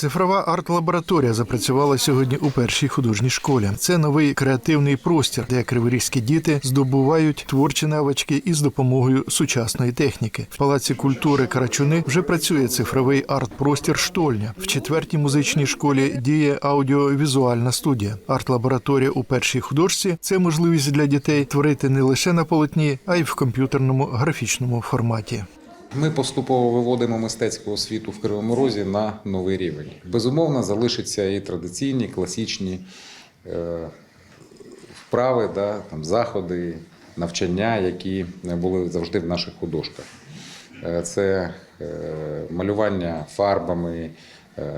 Цифрова арт-лабораторія запрацювала сьогодні у першій художній школі. Це новий креативний простір, де криворізькі діти здобувають творчі навички із допомогою сучасної техніки. В палаці культури Карачуни вже працює цифровий арт-простір штольня. В четвертій музичній школі діє аудіовізуальна студія. Арт-лабораторія у першій художці це можливість для дітей творити не лише на полотні, а й в комп'ютерному графічному форматі. Ми поступово виводимо мистецьку освіту в Кривому Розі на новий рівень. Безумовно, залишаться і традиційні, класичні е, вправи, да, там, заходи, навчання, які були завжди в наших художках. Е, Це е, малювання фарбами,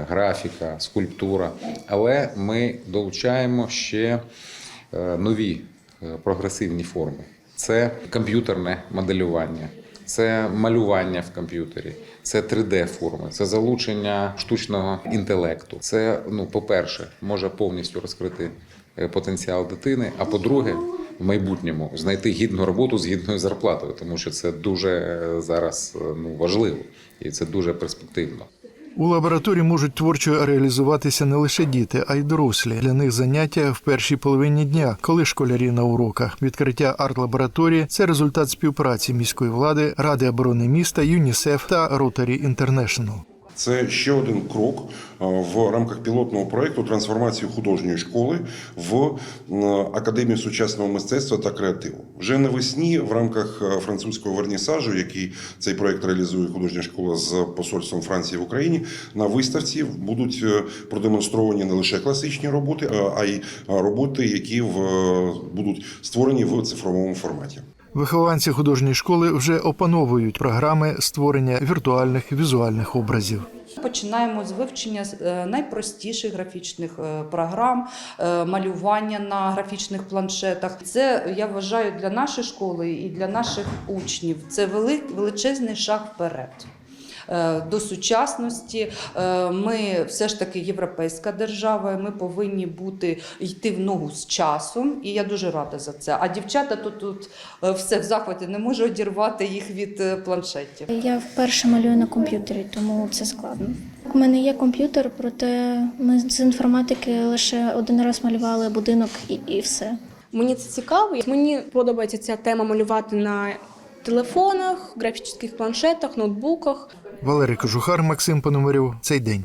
графіка, скульптура. Але ми долучаємо ще нові прогресивні форми. Це комп'ютерне моделювання, це малювання в комп'ютері, це 3D-форми, це залучення штучного інтелекту. Це, ну, по-перше, може повністю розкрити е, потенціал дитини. А по-друге, в майбутньому знайти гідну роботу з гідною зарплатою, тому що це дуже е, зараз е, ну, важливо і це дуже перспективно. У лабораторії можуть творчо реалізуватися не лише діти, а й дорослі. Для них заняття в першій половині дня, коли школярі на уроках. Відкриття арт-лабораторії це результат співпраці міської влади, ради оборони міста, ЮНІСЕФ та Rotary International. Це ще один крок е, в рамках пілотного проєкту трансформації художньої школи в академію сучасного мистецтва та креативу. Вже навесні в рамках е, французького вернісажу, який цей проєкт реалізує художня школа з посольством Франції в Україні, на виставці будуть е, продемонстровані не лише класичні роботи, е, а й е, роботи, які в, е, будуть створені в цифровому форматі. Вихованці художньої школи вже опановують програми створення віртуальних візуальних образів. Починаємо з вивчення е, найпростіших графічних е, програм, е, малювання на графічних планшетах. Це я вважаю для нашої школи і для наших учнів. Це величезний шаг вперед. Е, До сучасності Е, ми все ж таки європейська держава. Ми повинні бути йти в ногу з часом, і я дуже рада за це. А дівчата тут, тут е, все в захваті не можу одірвати їх від планшетів. Я вперше малюю на комп'ютері, тому це складно. У мене є комп'ютер, проте ми з інформатики лише один раз малювали будинок і, і все. Мені це цікаво. Мені подобається ця тема малювати на телефонах, графічних планшетах, ноутбуках. Валерій Кожухар, Максим Пономарьов. Цей день.